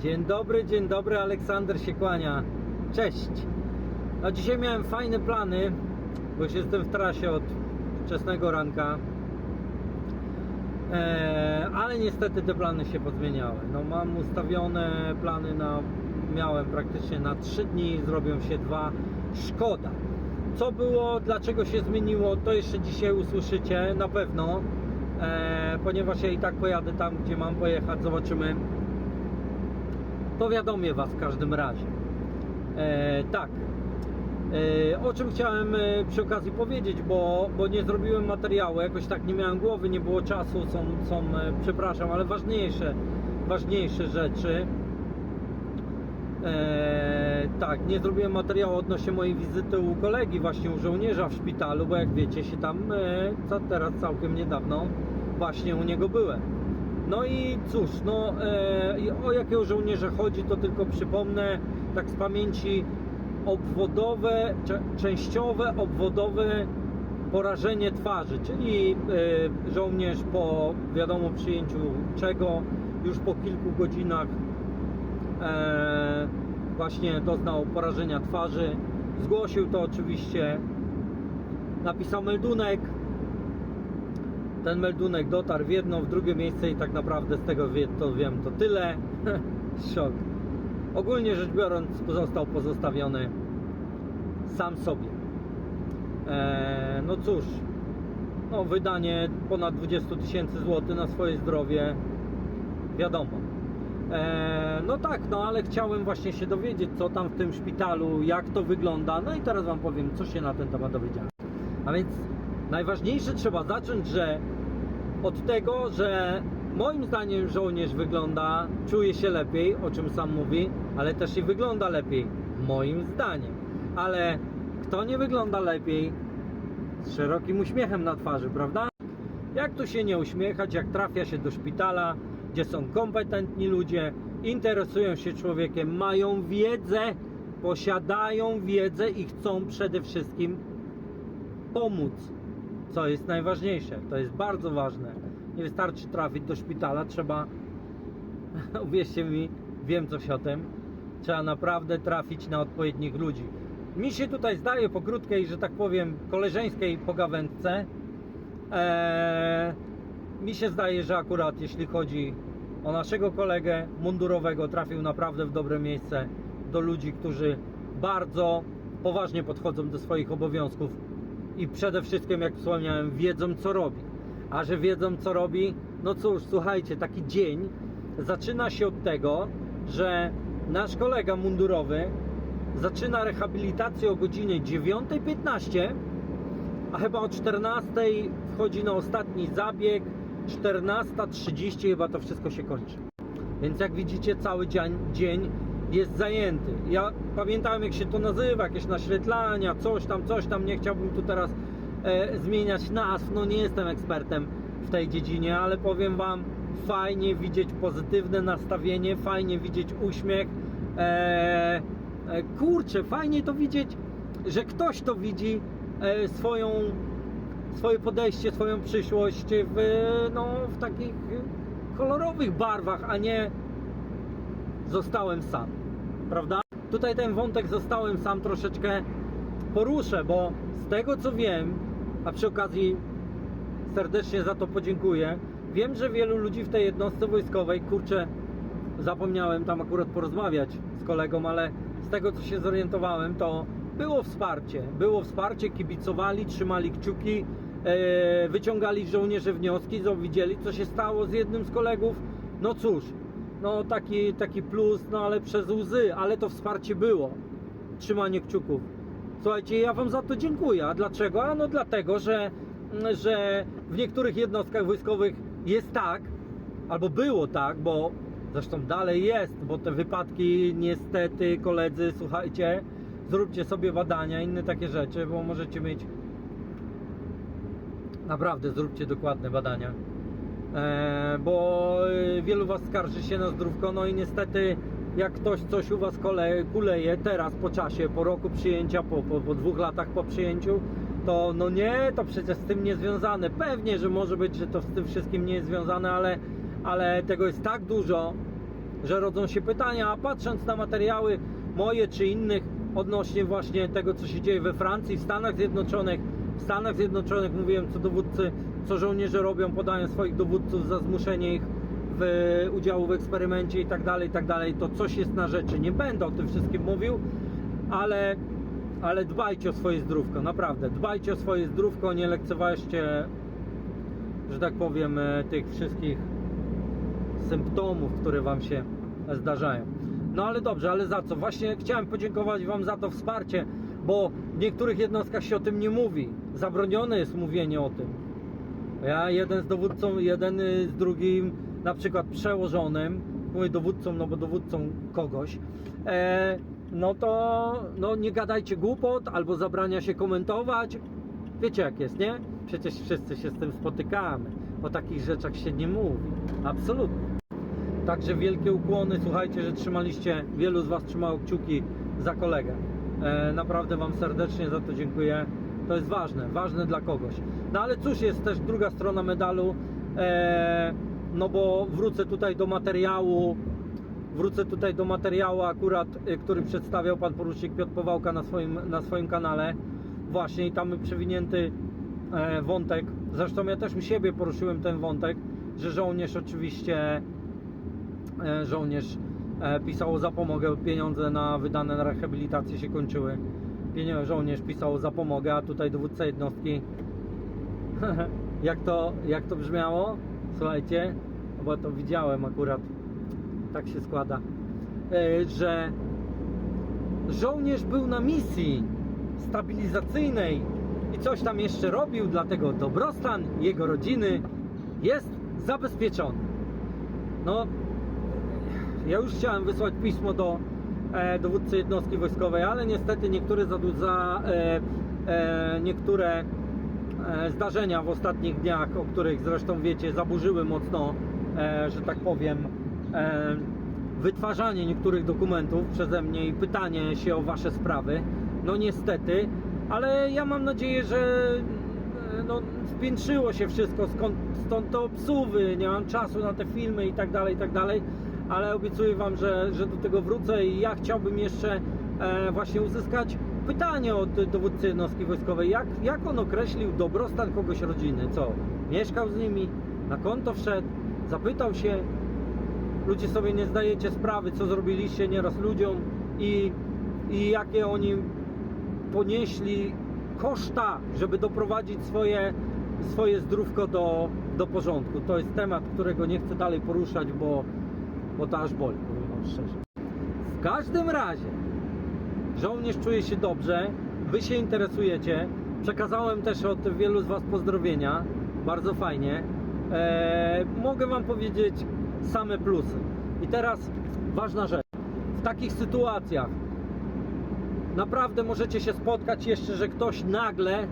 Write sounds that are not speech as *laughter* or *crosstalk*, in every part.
Dzień dobry, dzień dobry, Aleksander się kłania. Cześć. No dzisiaj miałem fajne plany, bo już jestem w trasie od wczesnego ranka. Eee, ale niestety te plany się pozmieniały. No mam ustawione plany na miałem praktycznie na 3 dni, zrobią się dwa. Szkoda. Co było, dlaczego się zmieniło, to jeszcze dzisiaj usłyszycie na pewno. Eee, ponieważ ja i tak pojadę tam, gdzie mam pojechać, zobaczymy. Powiadomię Was w każdym razie. E, tak. E, o czym chciałem e, przy okazji powiedzieć, bo, bo nie zrobiłem materiału, jakoś tak nie miałem głowy, nie było czasu, są, są e, przepraszam, ale ważniejsze, ważniejsze rzeczy. E, tak, nie zrobiłem materiału odnośnie mojej wizyty u kolegi, właśnie u żołnierza w szpitalu, bo jak wiecie, się tam e, co teraz całkiem niedawno właśnie u niego byłem. No i cóż, no e, o jakiego żołnierza chodzi, to tylko przypomnę, tak z pamięci obwodowe, częściowe obwodowe porażenie twarzy, czyli e, żołnierz po wiadomo przyjęciu czego, już po kilku godzinach e, właśnie doznał porażenia twarzy. Zgłosił to oczywiście, napisał meldunek. Ten meldunek dotarł w jedno, w drugie miejsce i tak naprawdę z tego wie, to wiem to tyle. *laughs* Szok. Ogólnie rzecz biorąc został pozostawiony sam sobie. E, no cóż, no wydanie ponad 20 tysięcy złotych na swoje zdrowie, wiadomo. E, no tak, no ale chciałem właśnie się dowiedzieć, co tam w tym szpitalu, jak to wygląda. No i teraz Wam powiem, co się na ten temat dowiedziałem. A więc najważniejsze trzeba zacząć, że od tego, że moim zdaniem żołnierz wygląda, czuje się lepiej, o czym sam mówi, ale też i wygląda lepiej, moim zdaniem. Ale kto nie wygląda lepiej z szerokim uśmiechem na twarzy, prawda? Jak tu się nie uśmiechać, jak trafia się do szpitala, gdzie są kompetentni ludzie, interesują się człowiekiem, mają wiedzę, posiadają wiedzę i chcą przede wszystkim pomóc, co jest najważniejsze. To jest bardzo ważne. Nie wystarczy trafić do szpitala, trzeba, *laughs* uwierzcie mi, wiem coś o tym, trzeba naprawdę trafić na odpowiednich ludzi. Mi się tutaj zdaje po krótkiej, że tak powiem, koleżeńskiej pogawędce, Eee, mi się zdaje, że akurat jeśli chodzi o naszego kolegę mundurowego, trafił naprawdę w dobre miejsce do ludzi, którzy bardzo poważnie podchodzą do swoich obowiązków i przede wszystkim, jak wspomniałem, wiedzą co robi. A że wiedzą co robi, no cóż, słuchajcie, taki dzień zaczyna się od tego, że nasz kolega mundurowy zaczyna rehabilitację o godzinie 9.15 a chyba o 14 wchodzi na ostatni zabieg, 14.30 chyba to wszystko się kończy. Więc jak widzicie, cały dzień, dzień jest zajęty. Ja pamiętałem, jak się to nazywa, jakieś naświetlania, coś tam, coś tam. Nie chciałbym tu teraz e, zmieniać nazw, no nie jestem ekspertem w tej dziedzinie, ale powiem Wam, fajnie widzieć pozytywne nastawienie, fajnie widzieć uśmiech. E, e, kurczę, fajnie to widzieć, że ktoś to widzi e, swoją, swoje podejście, swoją przyszłość w, no, w takich kolorowych barwach, a nie zostałem sam, prawda? Tutaj ten wątek zostałem sam troszeczkę poruszę, bo z tego co wiem, a przy okazji serdecznie za to podziękuję, wiem, że wielu ludzi w tej jednostce wojskowej, kurczę, zapomniałem tam akurat porozmawiać z kolegą, ale z tego co się zorientowałem, to było wsparcie. Było wsparcie, kibicowali, trzymali kciuki, e, wyciągali żołnierze wnioski, widzieli co się stało z jednym z kolegów. No cóż, no taki, taki plus, no ale przez łzy, ale to wsparcie było. Trzymanie kciuków. Słuchajcie, ja Wam za to dziękuję. A dlaczego? A no dlatego, że, że w niektórych jednostkach wojskowych jest tak, albo było tak, bo zresztą dalej jest, bo te wypadki niestety koledzy, słuchajcie, zróbcie sobie badania, inne takie rzeczy, bo możecie mieć naprawdę zróbcie dokładne badania. E, bo y, wielu Was skarży się na zdrówko, no i niestety jak ktoś coś u Was kole, kuleje teraz po czasie, po roku przyjęcia, po, po, po dwóch latach po przyjęciu, to no nie, to przecież z tym nie związane. Pewnie, że może być, że to z tym wszystkim nie jest związane, ale, ale tego jest tak dużo, że rodzą się pytania, a patrząc na materiały moje czy innych odnośnie właśnie tego, co się dzieje we Francji, w Stanach Zjednoczonych, w Stanach Zjednoczonych mówiłem, co dowódcy, co żołnierze robią, podają swoich dowódców za zmuszenie ich w udziału w eksperymencie i tak dalej, i tak dalej, to coś jest na rzeczy. Nie będę o tym wszystkim mówił, ale, ale dbajcie o swoje zdrówko, naprawdę. Dbajcie o swoje zdrówko, nie lekceważcie, że tak powiem, e, tych wszystkich symptomów, które Wam się zdarzają. No ale dobrze, ale za co? Właśnie chciałem podziękować Wam za to wsparcie, bo w niektórych jednostkach się o tym nie mówi. Zabronione jest mówienie o tym. Ja jeden z dowódcą, jeden y, z drugim, na przykład przełożonym, mówię dowódcą, no bo dowódcą kogoś, e, no to no nie gadajcie głupot, albo zabrania się komentować. Wiecie jak jest, nie? Przecież wszyscy się z tym spotykamy. O takich rzeczach się nie mówi. Absolutnie. Także wielkie ukłony, słuchajcie, że trzymaliście, wielu z Was trzymało kciuki za kolegę. E, naprawdę Wam serdecznie za to dziękuję. To jest ważne, ważne dla kogoś. No ale cóż, jest też druga strona medalu, e, no bo wrócę tutaj do materiału, wrócę tutaj do materiału akurat, y, który przedstawiał Pan Porucznik Piotr Powałka na swoim, na swoim kanale. Właśnie i tam przewinięty e, wątek, zresztą ja też u siebie poruszyłem ten wątek, że żołnierz oczywiście e, żołnierz e, pisał o zapomogę, pieniądze na wydane na rehabilitację się kończyły. Pienio- Żołnierz pisał o zapomogę, a tutaj dowódca jednostki. *laughs* jak, to, jak to brzmiało? Słuchajcie, bo to widziałem akurat, tak się składa, e, że żołnierz był na misji stabilizacyjnej i coś tam jeszcze robił, dlatego dobrostan jego rodziny jest zabezpieczony. No, ja już chciałem wysłać pismo do e, dowódcy jednostki wojskowej, ale niestety niektóre, e, e, niektóre zdarzenia w ostatnich dniach, o których zresztą wiecie, zaburzyły mocno, e, że tak powiem, e, wytwarzanie niektórych dokumentów przeze mnie i pytanie się o wasze sprawy. No niestety, ale ja mam nadzieję, że e, no, spiętrzyło się wszystko, skąd, stąd to obsuwy, nie mam czasu na te filmy i tak dalej, i tak dalej, ale obiecuję Wam, że, że do tego wrócę i ja chciałbym jeszcze e, właśnie uzyskać pytanie od dowódcy jednostki wojskowej, jak, jak on określił dobrostan kogoś rodziny, co, mieszkał z nimi, na konto wszedł, zapytał się, ludzie sobie nie zdajecie sprawy, co zrobiliście nieraz ludziom i, i jakie oni ponieśli koszta, żeby doprowadzić swoje, swoje zdrówko do, do porządku. To jest temat, którego nie chcę dalej poruszać, bo, bo to aż boli, powiem Wam szczerze. W każdym razie, żołnierz czuje się dobrze, Wy się interesujecie. Przekazałem też od wielu z Was pozdrowienia, bardzo fajnie. Eee, mogę Wam powiedzieć same plusy. I teraz ważna rzecz. W takich sytuacjach naprawdę możecie się spotkać jeszcze, że ktoś nagle,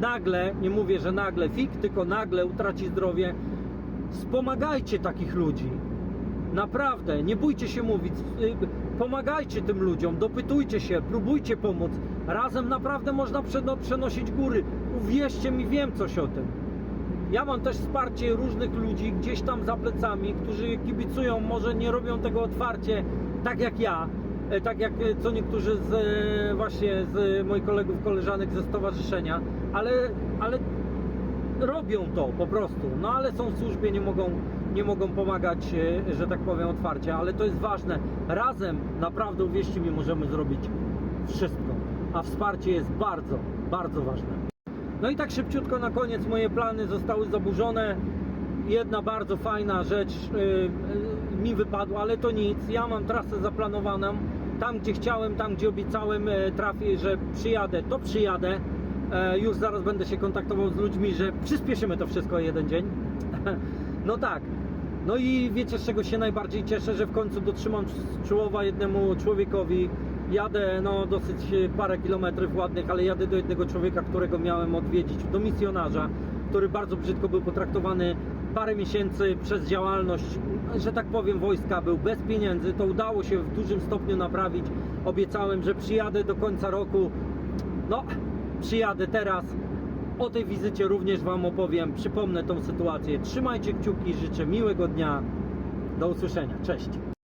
nagle, nie mówię, że nagle fik, tylko nagle utraci zdrowie. Wspomagajcie takich ludzi. Naprawdę, nie bójcie się mówić. y, Pomagajcie tym ludziom, dopytujcie się, próbujcie pomóc. Razem naprawdę można przeno- przenosić góry. Uwierzcie mi, wiem coś o tym. Ja mam też wsparcie różnych ludzi gdzieś tam za plecami, którzy kibicują, może nie robią tego otwarcie, tak jak ja, e, tak jak e, co niektórzy z e, właśnie z moich kolegów, koleżanek ze stowarzyszenia, ale, ale robią to po prostu. No ale są w służbie, nie mogą, nie mogą pomagać, e, że tak powiem, otwarcie, ale to jest ważne. Razem naprawdę, uwierzcie mi, możemy zrobić wszystko. A wsparcie jest bardzo, bardzo ważne. No i tak szybciutko na koniec moje plany zostały zaburzone. Jedna bardzo fajna rzecz y, y, mi wypadła, ale to nic. Ja mam trasę zaplanowaną. Tam gdzie chciałem, tam gdzie obiecałem, trafię, że przyjadę, to przyjadę. E, już zaraz będę się kontaktował z ludźmi, że przyspieszymy to wszystko jeden dzień. *laughs* no tak. No i wiecie z czego się najbardziej cieszę, że w końcu dotrzymam czołowa jednemu człowiekowi. Jadę no dosyć e, parę kilometrów ładnych, ale jadę do jednego człowieka, którego miałem odwiedzić, do misjonarza, który bardzo brzydko był potraktowany parę miesięcy przez działalność, że tak powiem, wojska, był bez pieniędzy. To udało się w dużym stopniu naprawić. Obiecałem, że przyjadę do końca roku. No, przyjadę teraz. O tej wizycie również Wam opowiem. Przypomnę tą sytuację. Trzymajcie kciuki, życzę miłego dnia. Do usłyszenia. Cześć.